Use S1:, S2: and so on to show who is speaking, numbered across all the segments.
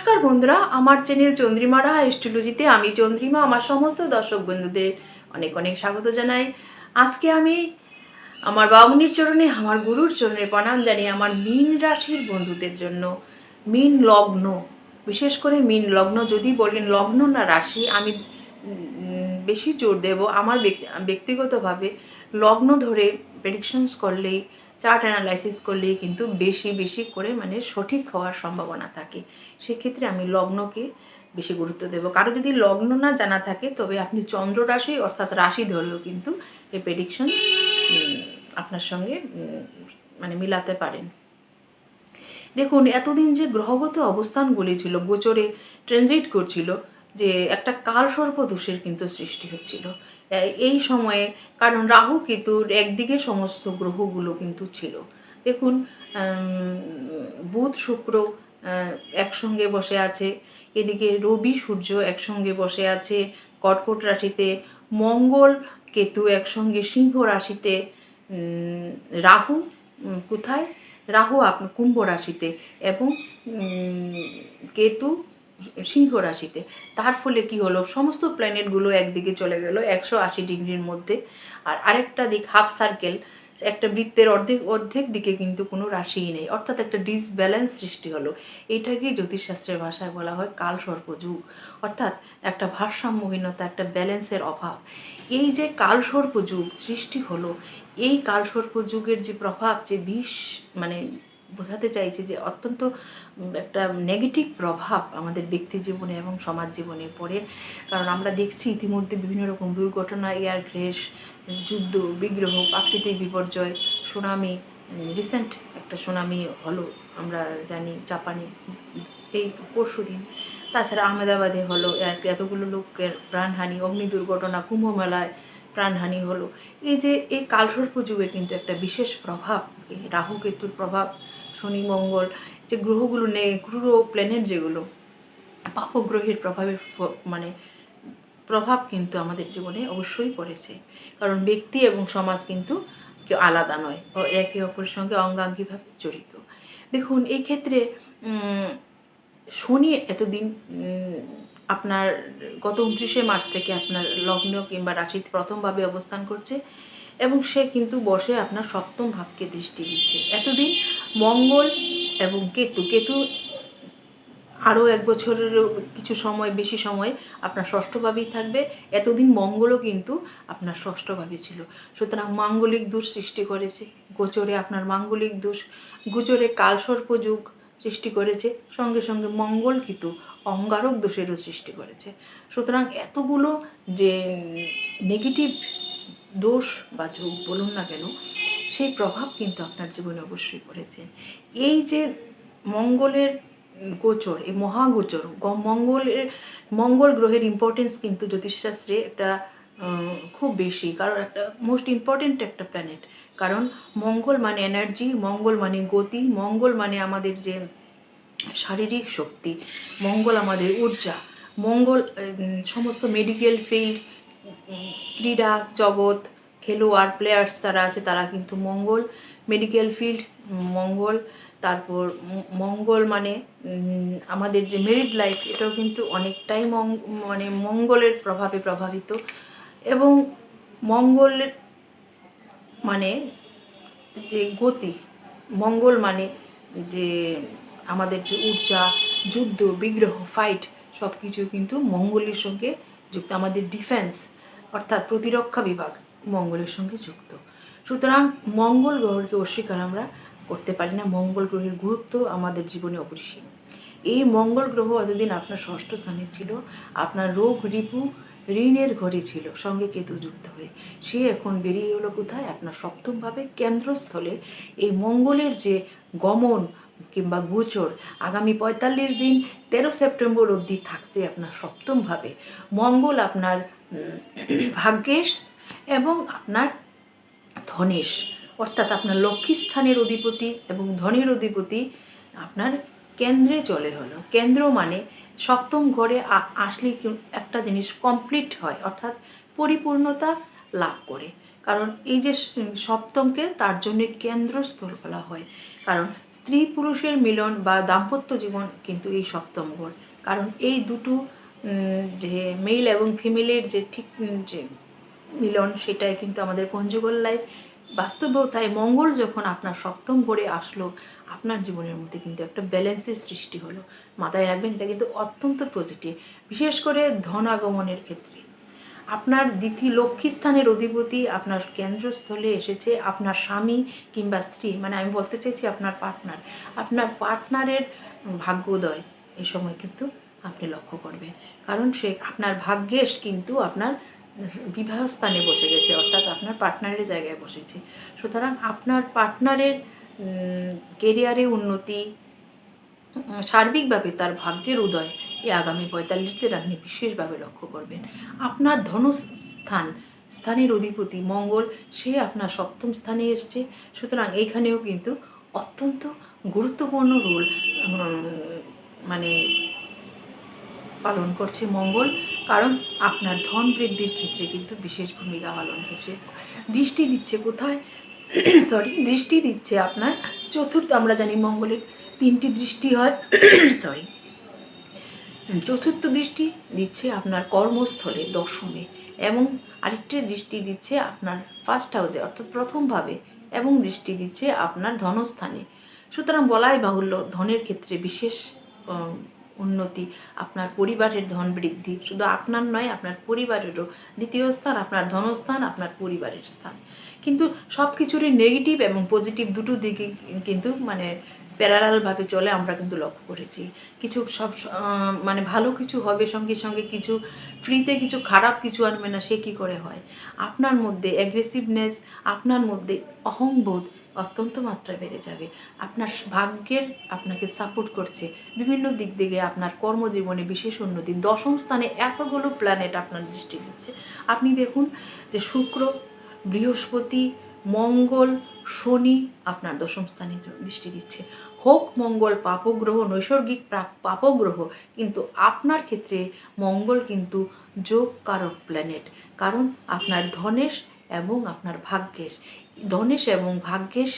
S1: নমস্কার বন্ধুরা, আমার চ্যানেল চন্দ্রিমা রাহা এস্ট্রোলজিতে আমি চন্দ্রিমা, আমার সমস্ত দর্শক বন্ধুদের অনেক অনেক স্বাগত জানাই। আজকে আমি আমার বামুনির চরণে, আমার গুরুর চরণে প্রণাম জানিয়ে আমার মীন রাশির বন্ধুদের জন্য, মীন লগ্ন, বিশেষ করে মীন লগ্ন, যদি বলেন লগ্ন না রাশি, আমি বেশি জোর দেব। আমার ব্যক্তি- ব্যক্তিগতভাবে লগ্ন ধরে প্রেডিকশনস করলেই চার্ট অ্যানালাইসিস করলেই কিন্তু বেশি বেশি করে মানে সঠিক হওয়ার সম্ভাবনা থাকে। সেক্ষেত্রে আমি লগ্নকে বেশি গুরুত্ব দেব। কারও যদি লগ্ন না জানা থাকে, তবে আপনি চন্দ্র রাশি অর্থাৎ রাশি ধরেও কিন্তু এই প্রেডিকশন আপনার সঙ্গে মানে মিলাতে পারেন। দেখুন, এতদিন যে গ্রহগত অবস্থানগুলি ছিল, গোচরে ট্রানজিট করছিল যে একটা কালসর্প দোষের কিন্তু সৃষ্টি হচ্ছিল। এই সময়ে কারণ রাহু কেতুর একদিকে সমস্ত গ্রহগুলো কিন্তু ছিল। দেখুন বুধ শুক্র একসঙ্গে বসে আছে, এদিকে রবি সূর্য একসঙ্গে বসে আছে, কর্কট রাশিতে মঙ্গল কেতু একসঙ্গে সিংহ রাশিতে রাহু কোথায়? রাহু আপনার কুম্ভ রাশিতে এবং কেতু সিংহ রাশিতে। তার ফলে কি হলো? সমস্ত প্ল্যানেটগুলো একদিকে চলে গেল, একশো আশি ডিগ্রির মধ্যে। আর আরেকটা দিক হাফ সার্কেল একটা বৃত্তের অর্ধেক অর্ধেক দিকে কিন্তু কোনো রাশিই নেই। অর্থাৎ একটা ডিসব্যালেন্স সৃষ্টি হলো। এটাকেই জ্যোতিষশাস্ত্রের ভাষায় বলা হয় কাল সর্পযুগ। অর্থাৎ একটা ভারসাম্যহীনতা, একটা ব্যালেন্সের অভাব। এই যে কালসর্প যুগ সৃষ্টি হলো, এই কালসর্প যুগের যে প্রভাব, যে বিষ মানে বোঝাতে চাইছি যে অত্যন্ত একটা নেগেটিভ প্রভাব আমাদের ব্যক্তি জীবনে এবং সমাজ জীবনে পড়ে। কারণ আমরা দেখছি ইতিমধ্যে বিভিন্ন রকম দুর্ঘটনা এয়ার ক্রেশ যুদ্ধ, বিগ্রহ, প্রাকৃতিক বিপর্যয় সুনামি রিসেন্ট একটা সুনামি হলো, আমরা জানি জাপানে এই পরশু দিন। তাছাড়া আহমেদাবাদে হলো, এর এতগুলো লোকের প্রাণহানি, অগ্নি দুর্ঘটনা, কুম্ভমেলায় প্রাণহানি হলো। এই যে, এই কালসর্প যুগে কিন্তু একটা বিশেষ প্রভাব রাহু কেতুর প্রভাব শনি, মঙ্গল, যে গ্রহগুলো নেই, গ্রহ প্ল্যানেট যেগুলো, পাপগ্রহের প্রভাবে ফ- মানে প্রভাব কিন্তু আমাদের জীবনে অবশ্যই পড়েছে। কারণ ব্যক্তি এবং সমাজ কিন্তু কেউ আলাদা নয়, ও একে অপরের সঙ্গে অঙ্গাঙ্গিভাবে জড়িত। দেখুন এই ক্ষেত্রে শনি এতদিন আপনার গত উনত্রিশে মার্চ থেকে আপনার লগ্ন কিংবা রাশিতে প্রথমভাবে অবস্থান করছে। এবং সে কিন্তু বসে আপনার সপ্তম ভাবকে দৃষ্টি দিচ্ছে। এতদিন মঙ্গল এবং কেতু কেতু আরও এক বছরেরও কিছু সময়, বেশি সময় আপনার ষষ্ঠভাবেই থাকবে। এতদিন মঙ্গলও কিন্তু আপনার ষষ্ঠভাবে ছিল। সুতরাং মাঙ্গলিক দোষ সৃষ্টি করেছে। গোচরে আপনার মাঙ্গলিক দোষ, গোচরে কালসর্প যুগ সৃষ্টি করেছে। সঙ্গে সঙ্গে মঙ্গল কিন্তু অঙ্গারক দোষেরও সৃষ্টি করেছে। সুতরাং এতগুলো যে নেগেটিভ দোষ বা যোগ বলুন না কেন, সেই প্রভাব কিন্তু আপনার জীবনে অবশ্যই পড়েছে। এই যে মঙ্গলের গোচর, এই মহাগোচর মঙ্গলের, মঙ্গল গ্রহের ইম্পর্টেন্স কিন্তু জ্যোতিষশাস্ত্রে একটা খুব বেশি, কারণ একটা মোস্ট ইম্পর্টেন্ট একটা প্ল্যানেট কারণ মঙ্গল মানে এনার্জি মঙ্গল মানে গতি, মঙ্গল মানে আমাদের যে শারীরিক শক্তি, মঙ্গল আমাদের ঊর্জা, মঙ্গল সমস্ত মেডিকেল ফিল্ড ক্রীড়া জগৎ, খেলোয়াড় প্লেয়ার্স যারা আছে তারা কিন্তু মঙ্গল মেডিকেল ফিল্ড মঙ্গল, তারপর মঙ্গল মানে আমাদের যে মেরিড লাইফ এটাও কিন্তু অনেকটাই মানে মঙ্গলের প্রভাবে প্রভাবিত এবং মঙ্গলের মানে যে গতি, মঙ্গল মানে যে আমাদের যে ঊর্জা, যুদ্ধ, বিগ্রহ ফাইট সব কিছু কিন্তু মঙ্গলের সঙ্গে যুক্ত, আমাদের ডিফেন্স অর্থাৎ প্রতিরক্ষা বিভাগ মঙ্গলের সঙ্গে যুক্ত। সুতরাং মঙ্গল গ্রহকে অস্বীকার আমরা করতে পারি না। মঙ্গল গ্রহের গুরুত্ব আমাদের জীবনে অপরিসীম। এই মঙ্গল গ্রহ এতদিন আপনার ষষ্ঠ স্থানে ছিল, আপনার রোগ রিপু ঋণের ঘরে ছিল, সঙ্গে কেতু যুক্ত হয়ে। সে এখন বেরিয়ে হলো কোথায়? আপনার সপ্তমভাবে কেন্দ্রস্থলে। এই মঙ্গলের যে গমন কিংবা গোচর। আগামী পঁয়তাল্লিশ দিন তেরো সেপ্টেম্বর অবধি থাকছে আপনার সপ্তমভাবে। মঙ্গল আপনার ভাগ্যেশ এবং আপনার ধনেশ। অর্থাৎ আপনার লক্ষ্মীস্থানের অধিপতি এবং ধনের অধিপতি আপনার কেন্দ্রে চলে হলো। কেন্দ্র মানে সপ্তম ঘরে আসলে একটা জিনিস কমপ্লিট হয়, অর্থাৎ পরিপূর্ণতা লাভ করে। কারণ এই যে সপ্তমকে তার জন্য কেন্দ্রস্থল বলা হয়। কারণ স্ত্রী পুরুষের মিলন বা দাম্পত্য জীবন কিন্তু এই সপ্তম ঘর। কারণ এই দুটো যে মেল এবং ফিমেলের যে ঠিক যে মিলন, সেটাই কিন্তু আমাদের কঞ্জুগল লাইফ বাস্তবেও তাই মঙ্গল যখন আপনার সপ্তম ঘরে আসলো, আপনার জীবনের মধ্যে কিন্তু একটা ব্যালেন্সের সৃষ্টি হলো। মাথায় রাখবেন, এটা কিন্তু অত্যন্ত পজিটিভ বিশেষ করে ধন আগমনের ক্ষেত্রে। আপনার দ্বিতীয় লক্ষ্মী স্থানের অধিপতি আপনার কেন্দ্রস্থলে এসেছে আপনার স্বামী কিংবা স্ত্রী মানে আমি বলতে চাইছি আপনার পার্টনার আপনার পার্টনারের ভাগ্যোদয় এ সময় কিন্তু আপনি লক্ষ্য করবেন। কারণ সে আপনার ভাগ্যেশ কিন্তু আপনার বিবাহ স্থানে বসে গেছে, অর্থাৎ আপনার পার্টনারের জায়গায় বসেছে। সুতরাং আপনার পার্টনারের কেরিয়ারে উন্নতি সার্বিকভাবে তার ভাগ্যের উদয় এই আগামী পঁয়তাল্লিশ দিন আপনি বিশেষভাবে লক্ষ্য করবেন। আপনার ধনস্থান স্থানের অধিপতি মঙ্গল, সে আপনার সপ্তম স্থানে এসছে। সুতরাং এইখানেও কিন্তু অত্যন্ত গুরুত্বপূর্ণ রোল মানে পালন করছে মঙ্গল, কারণ আপনার ধন বৃদ্ধির ক্ষেত্রে কিন্তু বিশেষ ভূমিকা পালন করছে। দৃষ্টি দিচ্ছে কোথায়? সরি দৃষ্টি দিচ্ছে আপনার চতুর্থ, আমরা জানি মঙ্গলের তিনটি দৃষ্টি হয়। সরি চতুর্থ দৃষ্টি দিচ্ছে আপনার কর্মস্থলে দশমে এবং আরেকটি দৃষ্টি দিচ্ছে আপনার ফার্স্ট হাউসে অর্থাৎ প্রথমভাবে এবং দৃষ্টি দিচ্ছে আপনার ধনস্থানে। সুতরাং বলাই বাহুল্য, ধনের ক্ষেত্রে বিশেষ উন্নতি, আপনার পরিবারের ধন বৃদ্ধি, শুধু আপনার নয়, আপনার পরিবারেরও দ্বিতীয় স্থান, আপনার ধনস্থান, আপনার পরিবারের স্থান। কিন্তু সব কিছুরই নেগেটিভ এবং পজিটিভ দুটো দিকে কিন্তু মানে প্যারালালভাবে চলে আমরা কিন্তু লক্ষ্য করেছি। কিছু সব মানে ভালো কিছু হবে, সঙ্গে সঙ্গে কিছু ফ্রিতে কিছু খারাপ কিছু আনবে না, সে কী করে হয়? আপনার মধ্যে অ্যাগ্রেসিভনেস আপনার মধ্যে অহংবোধ অত্যন্ত মাত্রায় বেড়ে যাবে। আপনার ভাগ্যের আপনাকে সাপোর্ট করছে। বিভিন্ন দিক থেকে আপনার কর্মজীবনে বিশেষ উন্নতি। দশম স্থানে এতগুলো প্ল্যানেট আপনার দৃষ্টি দিচ্ছে। আপনি দেখুন যে শুক্র, বৃহস্পতি মঙ্গল শনি আপনার দশম স্থানে দৃষ্টি দিচ্ছে। হোক মঙ্গল, পাপগ্রহ, নৈসর্গিক পাপগ্রহ, কিন্তু আপনার ক্ষেত্রে মঙ্গল কিন্তু যোগ কারক প্ল্যানেট কারণ আপনার ধনেশ এবং আপনার ভাগ্যেশ। ধনেশ এবং ভাগ্যেশ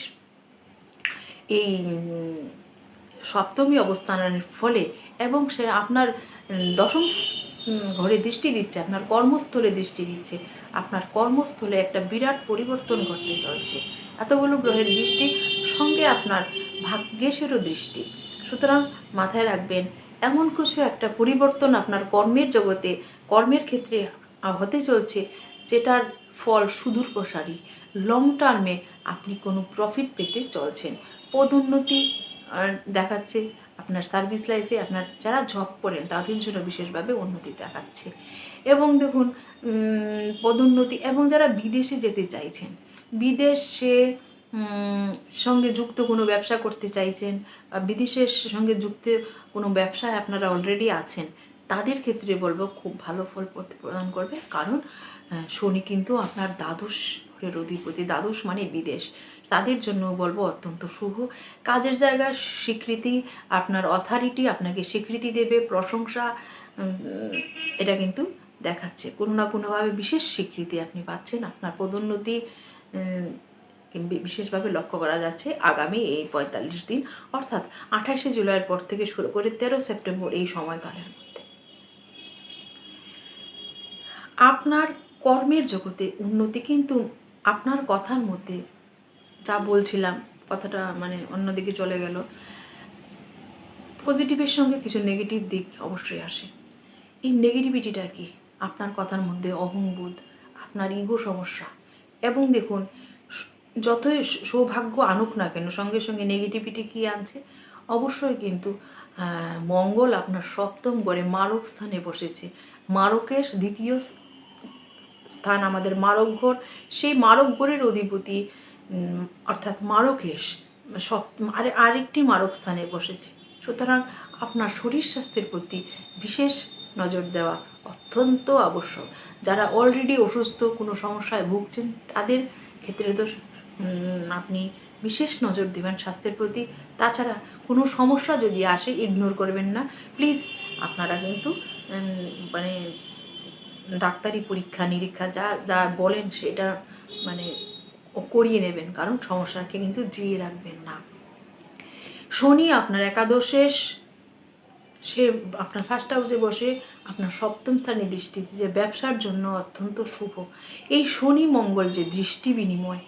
S1: এই সপ্তমী অবস্থানের ফলে এবং সে আপনার দশম ঘরে দৃষ্টি দিচ্ছে, আপনার কর্মস্থলে দৃষ্টি দিচ্ছে, আপনার কর্মস্থলে একটা বিরাট পরিবর্তন ঘটতে চলছে। এতগুলো গ্রহের দৃষ্টি, সঙ্গে আপনার ভাগ্যেশেরও দৃষ্টি। সুতরাং মাথায় রাখবেন, এমন কিছু একটা পরিবর্তন আপনার কর্মের জগতে, কর্মের ক্ষেত্রে হতে চলছে, যেটার ফল সুদূর প্রসারী। লং টার্মে আপনি কোনো প্রফিট পেতে চলছেন। পদোন্নতি দেখাচ্ছে আপনার সার্ভিস লাইফে আপনার যারা জব করেন, তাদের জন্য বিশেষভাবে উন্নতি দেখাচ্ছে। এবং দেখুন পদোন্নতি এবং যারা বিদেশে যেতে চাইছেন, বিদেশে সঙ্গে যুক্ত কোনো ব্যবসা করতে চাইছেন বা বিদেশের সঙ্গে যুক্ত কোনো ব্যবসায় আপনারা অলরেডি আছেন, তাদের ক্ষেত্রে বলব খুব ভালো ফল প্রদান করবে। কারণ শনি কিন্তু আপনার দ্বাদশ ঘরের অধিপতি। দ্বাদশ মানে বিদেশ। তাদের জন্য বলব অত্যন্ত শুভ। কাজের জায়গায় স্বীকৃতি, আপনার অথরিটি আপনাকে স্বীকৃতি দেবে, প্রশংসা এটা কিন্তু দেখাচ্ছে। কোনো না কোনোভাবে বিশেষ স্বীকৃতি আপনি পাচ্ছেন, আপনার পদোন্নতি বিশেষভাবে লক্ষ্য করা যাচ্ছে আগামী এই পঁয়তাল্লিশ দিন, অর্থাৎ আঠাশে জুলাইয়ের পর থেকে শুরু করে তেরো সেপ্টেম্বর এই সময়কালের মধ্যে। আপনার কর্মের জগতে উন্নতি কিন্তু আপনার কথার মধ্যে যা বলছিলাম, কথাটা মানে অন্যদিকে চলে গেল। পজিটিভের সঙ্গে কিছু নেগেটিভ দিক অবশ্যই আসে। এই নেগেটিভিটিটা কি? আপনার কথার মধ্যে অহংবোধ, আপনার ইগো সমস্যা। এবং দেখুন, যতই সৌভাগ্য আনুক না কেন, সঙ্গে সঙ্গে নেগেটিভিটি কি আনছে? অবশ্যই কিন্তু মঙ্গল আপনার সপ্তম গড়ে মারক স্থানে বসেছে। মারকের দ্বিতীয় স্থান আমাদের মারক ঘর। সেই মারক ঘরের অধিপতি অর্থাৎ মারকেশ সব, আরে, আরেকটি মারক স্থানে বসেছে। সুতরাং আপনার শরীর স্বাস্থ্যের প্রতি বিশেষ নজর দেওয়া অত্যন্ত আবশ্যক। যারা অলরেডি অসুস্থ, কোনো সমস্যায় ভুগছেন, তাদের ক্ষেত্রে তো আপনি বিশেষ নজর দেবেন স্বাস্থ্যের প্রতি। তাছাড়া কোনো সমস্যা যদি আসে ইগনোর করবেন না। প্লিজ আপনারা কিন্তু মানে ডাক্তারি পরীক্ষা, নিরীক্ষা, যা যা বলেন সেটা মানে করিয়ে নেবেন, কারণ সমস্যাকে কিন্তু জিয়ে রাখবেন না। শনি আপনার একাদশেষ সে আপনার ফার্স্ট হাউসে বসে আপনার সপ্তম স্থানে দৃষ্টি যে ব্যবসার জন্য অত্যন্ত শুভ। এই শনি মঙ্গল যে দৃষ্টি বিনিময়,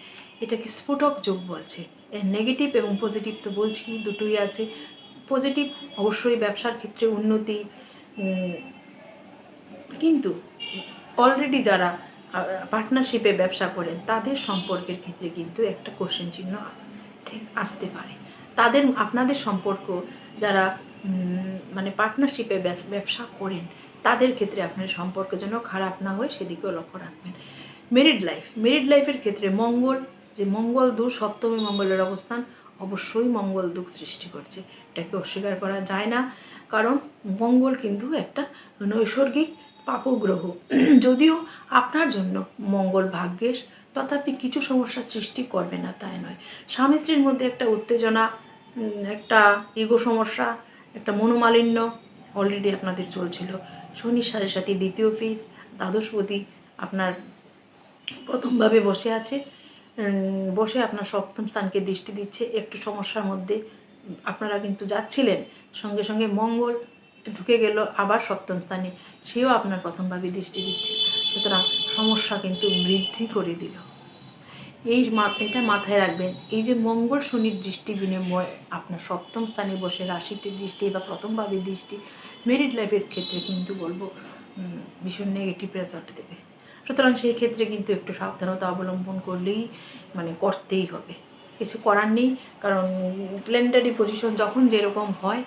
S1: এটাকে স্ফোটক যোগ বলছে। এর নেগেটিভ এবং পজিটিভ তো বলছি দুটোই আছে। পজিটিভ অবশ্যই ব্যবসার ক্ষেত্রে উন্নতি কিন্তু অলরেডি যারা পার্টনারশিপে ব্যবসা করেন, তাদের সম্পর্কের ক্ষেত্রে কিন্তু একটা কোশ্চেন চিহ্ন আসতে পারে। তাদের, আপনাদের সম্পর্ক যারা মানে পার্টনারশিপে ব্যবসা করেন, তাদের ক্ষেত্রে আপনার সম্পর্ক যেন খারাপ না হয়, সেদিকেও লক্ষ্য রাখবেন। মেরিড লাইফ মেরিড লাইফের ক্ষেত্রে মঙ্গল, যে মঙ্গল দু সপ্তমী মঙ্গলের অবস্থান, অবশ্যই মঙ্গল দুঃখ সৃষ্টি করছে। এটাকে অস্বীকার করা যায় না, কারণ মঙ্গল কিন্তু একটা নৈসর্গিক পাপগ্রহ। যদিও আপনার জন্য মঙ্গল ভাগ্যেশ তথাপি কিছু সমস্যা সৃষ্টি করবে না তাই নয়। স্বামী স্ত্রীর মধ্যে একটা উত্তেজনা একটা ইগো সমস্যা, একটা মনোমালিন্য অলরেডি আপনাদের চলছিল। শনির সাথে সাথে দ্বিতীয় ফিস দ্বাদশপতি আপনার প্রথমভাবে বসে আছে বসে আপনার সপ্তম স্থানকে দৃষ্টি দিচ্ছে। একটু সমস্যার মধ্যে আপনারা কিন্তু যাচ্ছিলেন। সঙ্গে সঙ্গে মঙ্গল ঢুকে গেল আবার সপ্তম স্থানে। সেও আপনার প্রথমভাবে দৃষ্টি দিচ্ছে। সুতরাং সমস্যা কিন্তু বৃদ্ধি করে দিল। এই এটা মাথায় রাখবেন, এই যে মঙ্গল শনির দৃষ্টি বিনিময় আপনার সপ্তম স্থানে বসে রাশিতে দৃষ্টি বা প্রথমভাবে দৃষ্টি মেরিড লাইফের ক্ষেত্রে কিন্তু বলব ভীষণ নেগেটিভ রেজাল্ট দেবে। সুতরাং সেই ক্ষেত্রে কিন্তু একটু সাবধানতা অবলম্বন করলেই মানে করতেই হবে। কিছু করার নেই, কারণ প্ল্যানেটারি পজিশন যখন যেরকম হয়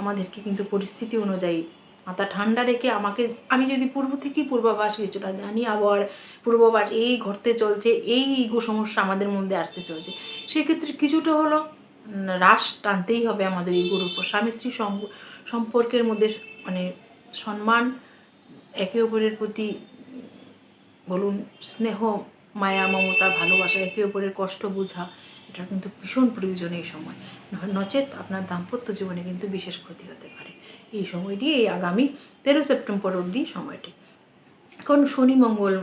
S1: আমাদেরকে কিন্তু পরিস্থিতি অনুযায়ী মাথা ঠান্ডা রেখে আমাকে, আমি যদি পূর্ব থেকেই পূর্বাভাস কিছুটা জানি, আবার পূর্বাভাস এই ঘটতে চলছে, এই ইগো সমস্যা আমাদের মধ্যে আসতে চলছে, সেক্ষেত্রে কিছুটা হলো হ্রাস টানতেই হবে আমাদের ইগোর উপর। স্বামী স্ত্রী সম্পর্কের মধ্যে মানে সম্মান, একে অপরের প্রতি বলুন স্নেহ, মায়া, মমতা, ভালোবাসা, একে অপরের কষ্ট বোঝা এটা কিন্তু ভীষণ প্রয়োজন এই সময়। নচেত আপনার দাম্পত্য জীবনে কিন্তু বিশেষ ক্ষতি হতে পারে। এই সময়টি এই আগামী তেরো সেপ্টেম্বর অবধি সময়টি। কারণ শনি মঙ্গল,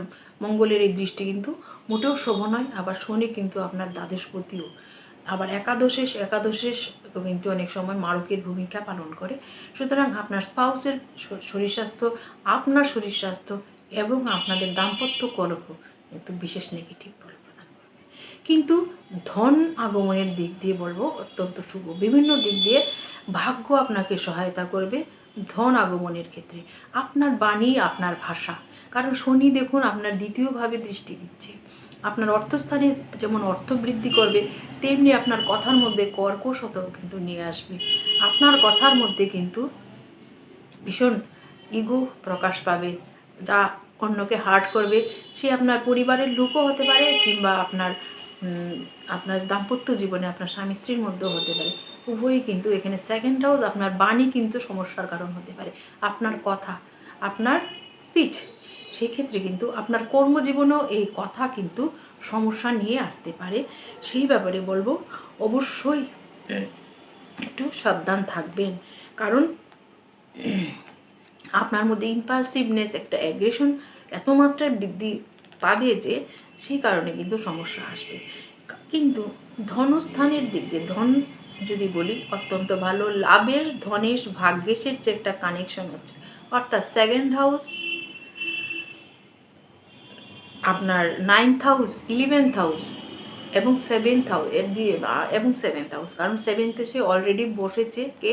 S1: মঙ্গলের এই দৃষ্টি কিন্তু মোটেও শোভ নয়, আবার শনি কিন্তু আপনার দ্বাদশপতিও আবার একাদশেষ একাদশেষ কিন্তু অনেক সময় মারকের ভূমিকা পালন করে। সুতরাং আপনার স্পাউসের শরীর স্বাস্থ্য, আপনার শরীর স্বাস্থ্য এবং আপনাদের দাম্পত্য কলহ কিন্তু বিশেষ নেগেটিভ ফল কিন্তু ধন আগমনের দিক দিয়ে বলব অত্যন্ত শুভ বিভিন্ন দিক দিয়ে ভাগ্য আপনাকে সহায়তা করবে ধন আগমনের ক্ষেত্রে। আপনার বাণী, আপনার ভাষা। কারণ শনি দেখুন আপনার দ্বিতীয়ভাবে দৃষ্টি দিচ্ছে। আপনার অর্থস্থানে যেমন অর্থ বৃদ্ধি করবে, তেমনি আপনার কথার মধ্যে কর্কশতাও কিন্তু নিয়ে আসবে। আপনার কথার মধ্যে কিন্তু ভীষণ ইগো প্রকাশ পাবে, যা অন্যকে হার্ট করবে, সে আপনার পরিবারের লোকও হতে পারে কিংবা আপনার আপনার দাম্পত্য জীবনে আপনার স্বামী স্ত্রীর মধ্যেও হতে পারে। উভয়ই কিন্তু এখানে সেকেন্ড হাউস আপনার বাণী কিন্তু সমস্যার কারণ হতে পারে। আপনার কথা, আপনার স্পিচ সেক্ষেত্রে কিন্তু আপনার কর্মজীবনেও এই কথা কিন্তু সমস্যা নিয়ে আসতে পারে। সেই ব্যাপারে বলব, অবশ্যই একটু সাবধান থাকবেন। কারণ আপনার মধ্যে ইম্পালসিভনেস একটা অ্যাগ্রেশন এত মাত্রায় বৃদ্ধি পাবে যে সেই কারণে কিন্তু সমস্যা আসবে। কিন্তু ধনস্থানের দিক দিয়ে, ধন যদি বলি, অত্যন্ত ভালো, লাভের ধনেশ ভাগ্যেশের যে একটা কানেকশন হচ্ছে, অর্থাৎ সেকেন্ড হাউস আপনার নাইন্থ হাউস ইলেভেন্থ হাউস এবং সেভেন্থ হাউস এর দিয়ে এবং সেভেন্থ হাউস কারণ সেভেন্থে সে অলরেডি বসেছে কে?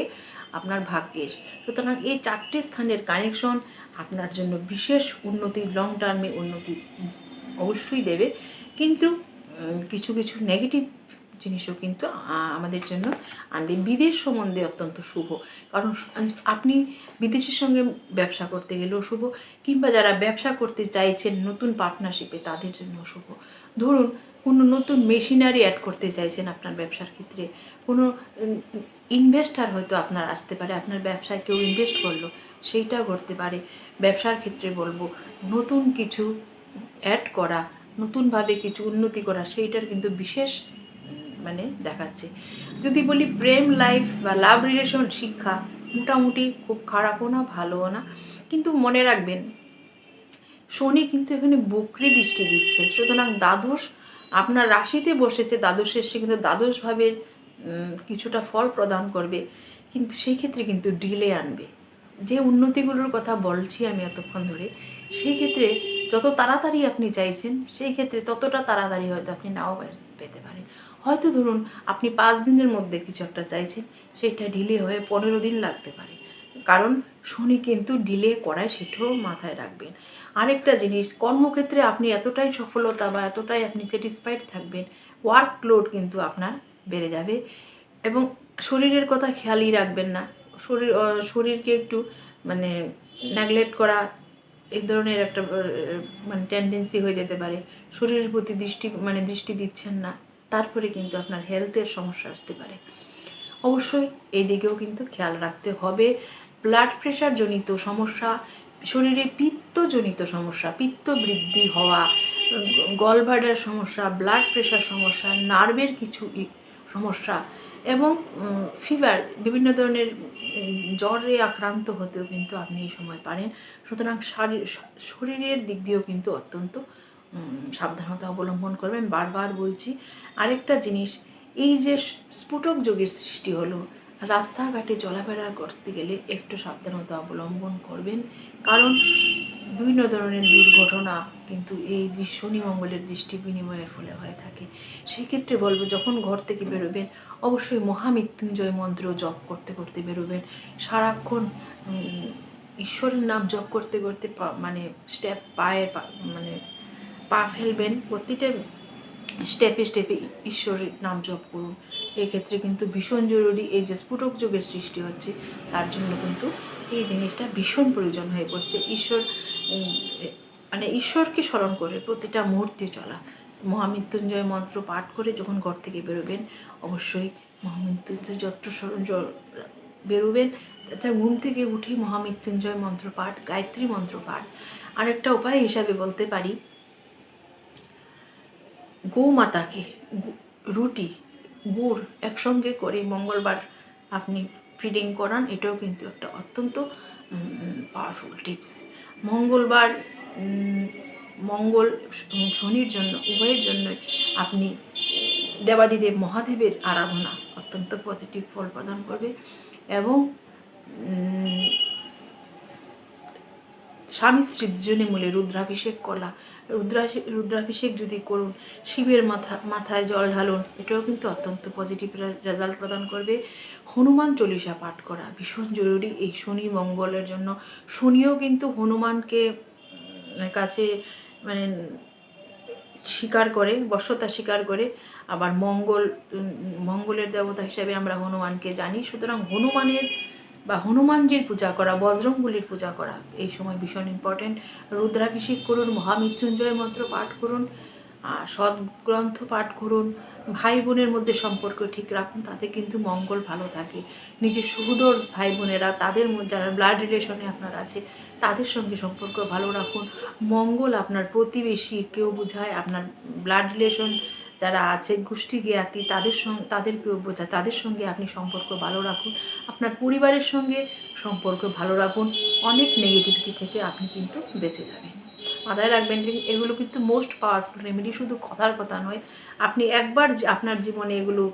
S1: আপনার ভাগ্যেশ সুতরাং এই চারটে স্থানের কানেকশন আপনার জন্য বিশেষ উন্নতি লং টার্মে উন্নতি অবশ্যই দেবে। কিন্তু কিছু কিছু নেগেটিভ জিনিসও কিন্তু আমাদের জন্য আনবে। বিদেশ সম্বন্ধে অত্যন্ত শুভ। কারণ, আপনি বিদেশের সঙ্গে ব্যবসা করতে গেলেও শুভ, কিংবা যারা ব্যবসা করতে চাইছেন নতুন পার্টনারশিপে তাদের জন্য শুভ। ধরুন কোনো নতুন মেশিনারি অ্যাড করতে চাইছেন আপনার ব্যবসার ক্ষেত্রে? কোনো ইনভেস্টার হয়তো আপনার আসতে পারে, আপনার ব্যবসায় কেউ ইনভেস্ট করল, সেইটা ঘটতে পারে। ব্যবসার ক্ষেত্রে বলব, নতুন কিছু অ্যাড করা, নতুনভাবে কিছু উন্নতি করা, সেইটার কিন্তু বিশেষ মানে দেখাচ্ছে। যদি বলি প্রেম লাইফ বা লাভ রিলেশন শিক্ষা, মোটামুটি খুব খারাপও না, ভালোও না। কিন্তু মনে রাখবেন, শনি কিন্তু এখানে বকরি দৃষ্টি দিচ্ছে। সুতরাং দ্বাদশ আপনার রাশিতে বসেছে দ্বাদশের সে কিন্তু দ্বাদশ ভাবের কিছুটা ফল প্রদান করবে। কিন্তু সেই ক্ষেত্রে কিন্তু ডিলে আনবে। যে উন্নতিগুলোর কথা বলছি আমি এতক্ষণ ধরে, সেই ক্ষেত্রে যত তাড়াতাড়ি আপনি চাইছেন, সেই ক্ষেত্রে ততটা তাড়াতাড়ি হয়তো আপনি নাও পেতে পারেন। হয়তো ধরুন, আপনি পাঁচ দিনের মধ্যে কিছু একটা চাইছেন, সেটা ঢিলে হয়ে পনেরো দিন লাগতে পারে। কারণ শনি কিন্তু ডিলে করায় সেটাও মাথায় রাখবেন। আরেকটা জিনিস, কর্মক্ষেত্রে আপনি এতটাই সফলতা বা এতটাই আপনি স্যাটিসফাইড থাকবেন ওয়ার্কলোড কিন্তু আপনার বেড়ে যাবে এবং শরীরের কথা খেয়ালই রাখবেন না। শরীর শরীরকে একটু মানে নেগলেক্ট করা এই ধরনের একটা মানে টেন্ডেন্সি হয়ে যেতে পারে। শরীরের প্রতি দৃষ্টি মানে দৃষ্টি দিচ্ছেন না, তারপরে কিন্তু আপনার হেলথের সমস্যা আসতে পারে। অবশ্যই এই দিকেও কিন্তু খেয়াল রাখতে হবে। ব্লাড প্রেশার জনিত সমস্যা, শরীরে পিত্তজনিত সমস্যা, পিত্ত বৃদ্ধি হওয়া গলভার্ডার সমস্যা ব্লাড প্রেশার সমস্যা নার্ভের কিছু সমস্যা এবং ফিভার বিভিন্ন ধরনের জ্বরে আক্রান্ত হতেও কিন্তু আপনি এই সময় পারেন। সুতরাং শারীর শরীরের দিক দিয়েও কিন্তু অত্যন্ত সাবধানতা অবলম্বন করবেন। বারবার বলছি, আরেকটা জিনিস, এই যে স্ফুটক যোগের সৃষ্টি হলো রাস্তাঘাটে চলাফেরা করতে গেলে একটু সাবধানতা অবলম্বন করবেন। কারণ বিভিন্ন ধরনের দুর্ঘটনা কিন্তু এই দৃশ্য শনি মঙ্গলের দৃষ্টি বিনিময়ের ফলে হয়ে থাকে। সেক্ষেত্রে বলব, যখন ঘর থেকে বেরোবেন, অবশ্যই মহামৃত্যুঞ্জয় মন্ত্র জপ করতে করতে বেরোবেন। সারাক্ষণ ঈশ্বরের নাম জপ করতে করতে মানে স্টেপ পায়ে মানে পা ফেলবেন। প্রতিটা স্টেপে স্টেপে ঈশ্বরের নাম জপ করুন। এক্ষেত্রে কিন্তু ভীষণ জরুরি এই যে স্ফুটক যোগের সৃষ্টি হচ্ছে, তার জন্য কিন্তু এই জিনিসটা ভীষণ প্রয়োজন হয়ে পড়ছে। ঈশ্বর মানে ঈশ্বরকে স্মরণ করে প্রতিটা মুহূর্তে চলা। মহামৃত্যুঞ্জয় মন্ত্র পাঠ করে যখন ঘর থেকে বেরোবেন, অবশ্যই মহামৃত্যুঞ্জয় যত্র বেরোবেন। তাছাড়া ঘুম থেকে উঠেই মহামৃত্যুঞ্জয় মন্ত্র পাঠ, গায়ত্রী মন্ত্র পাঠ। আরেকটা উপায় হিসাবে বলতে পারি, গৌমাতাকে রুটি গুড় একসঙ্গে করে মঙ্গলবার আপনি ফিডিং করান, এটাও কিন্তু একটা অত্যন্ত পাওয়ারফুল টিপস মঙ্গলবার মঙ্গল শনির জন্য, উভয়ের জন্যই আপনি দেবাদিদেব মহাদেবের আরাধনা অত্যন্ত পজিটিভ ফল প্রদান করবে এবং স্বামী স্ত্রী দুজনে মিলে রুদ্রাভিষেক করা রুদ্রা রুদ্রাভিষেক যদি করুন, শিবের মাথা, মাথায় জল ঢালুন, এটাও কিন্তু অত্যন্ত পজিটিভ রেজাল্ট প্রদান করবে। হনুমান চল্লিশা পাঠ করা ভীষণ জরুরি এই শনি মঙ্গলের জন্য। শনিও কিন্তু হনুমানকে কাছে মানে স্বীকার করে বশ্যতা স্বীকার করে। আবার মঙ্গল মঙ্গলের দেবতা হিসাবে আমরা হনুমানকে জানি। সুতরাং হনুমানের বা হনুমানজির পূজা করা, বজরংবলির পূজা করা, এই সময় ভীষণ ইম্পর্টেন্ট রুদ্রাভিষেক করুন, মহামৃত্যুঞ্জয় মন্ত্র পাঠ করুন আর সৎগ্রন্থ পাঠ করুন, ভাই বোনের মধ্যে সম্পর্ক ঠিক রাখুন, তাতে কিন্তু মঙ্গল ভালো থাকে। নিজের সুদূর ভাই বোনেরা, তাদের যারা ব্লাড রিলেশনে আপনার আছে, তাদের সঙ্গে সম্পর্ক ভালো রাখুন। মঙ্গল আপনার প্রতিবেশী কেউ বোঝায়, আপনার ব্লাড রিলেশন যারা আছে, গোষ্ঠী জ্ঞাতি, তাদের সঙ্গে তাদেরকেও বোঝায় তাদের সঙ্গে আপনি সম্পর্ক ভালো রাখুন। আপনার পরিবারের সঙ্গে সম্পর্ক ভালো রাখুন। অনেক নেগেটিভিটি থেকে আপনি কিন্তু বেঁচে যাবেন। মাথায় রাখবেন এগুলো কিন্তু মোস্ট পাওয়ারফুল রেমেডি শুধু কথার কথা নয়। আপনি একবার আপনার জীবনে এগুলো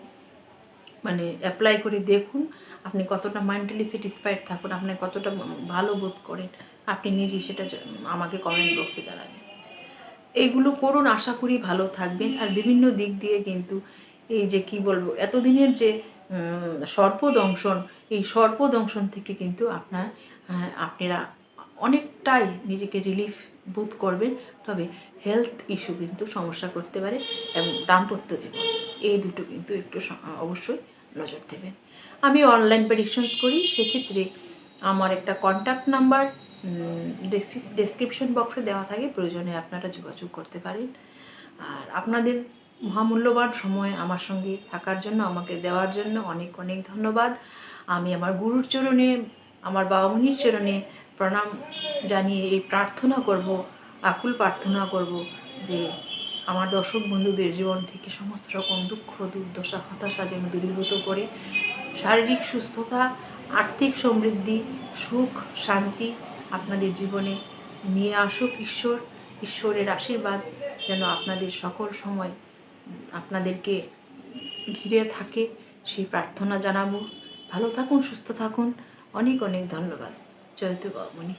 S1: মানে অ্যাপ্লাই করে দেখুন, আপনি কতটা মেন্টালি স্যাটিসফাইড থাকুন, আপনি কতটা ভালো বোধ করেন। আপনি নিজেই সেটা আমাকে কমেন্ট বক্সে জানাবেন। এইগুলো করুন, আশা করি ভালো থাকবেন। আর বিভিন্ন দিক দিয়ে কিন্তু এই যে কি বলব, এতদিনের যে সর্পদংশন, এই সর্পদংশন থেকে কিন্তু আপনার আপনারা অনেকটাই নিজেকে রিলিফ বোধ করবেন। তবে হেলথ ইস্যু কিন্তু সমস্যা করতে পারে এবং দাম্পত্য জীবন, এই দুটো কিন্তু একটু অবশ্যই নজর দেবেন। আমি অনলাইন প্রেডিকশনস করি, সেক্ষেত্রে আমার একটা কন্ট্যাক্ট নাম্বার ডেসক্রিপশন বক্সে দেওয়া থাকে, প্রয়োজনে আপনারা যোগাযোগ করতে পারেন। আর আপনাদের মহামূল্যবান সময় আমার সঙ্গে থাকার জন্য, আমাকে দেওয়ার জন্য অনেক অনেক ধন্যবাদ। আমি আমার গুরুর চরণে, আমার বাবা মনির চরণে প্রণাম জানিয়ে এই প্রার্থনা করব, আকুল প্রার্থনা করব যে আমার দর্শক বন্ধুদের জীবন থেকে সমস্ত রকম দুঃখ, দুর্দশা, হতাশা যেন দূরীভূত করে। শারীরিক সুস্থতা, আর্থিক সমৃদ্ধি, সুখ, শান্তি আপনাদের জীবনে নিয়ে আসুক ঈশ্বর। ঈশ্বরের আশীর্বাদ যেন আপনাদের সকল সময় আপনাদেরকে ঘিরে থাকে, সেই প্রার্থনা জানাব। ভালো থাকুন, সুস্থ থাকুন। অনেক অনেক ধন্যবাদ। জয়তু বাবুনি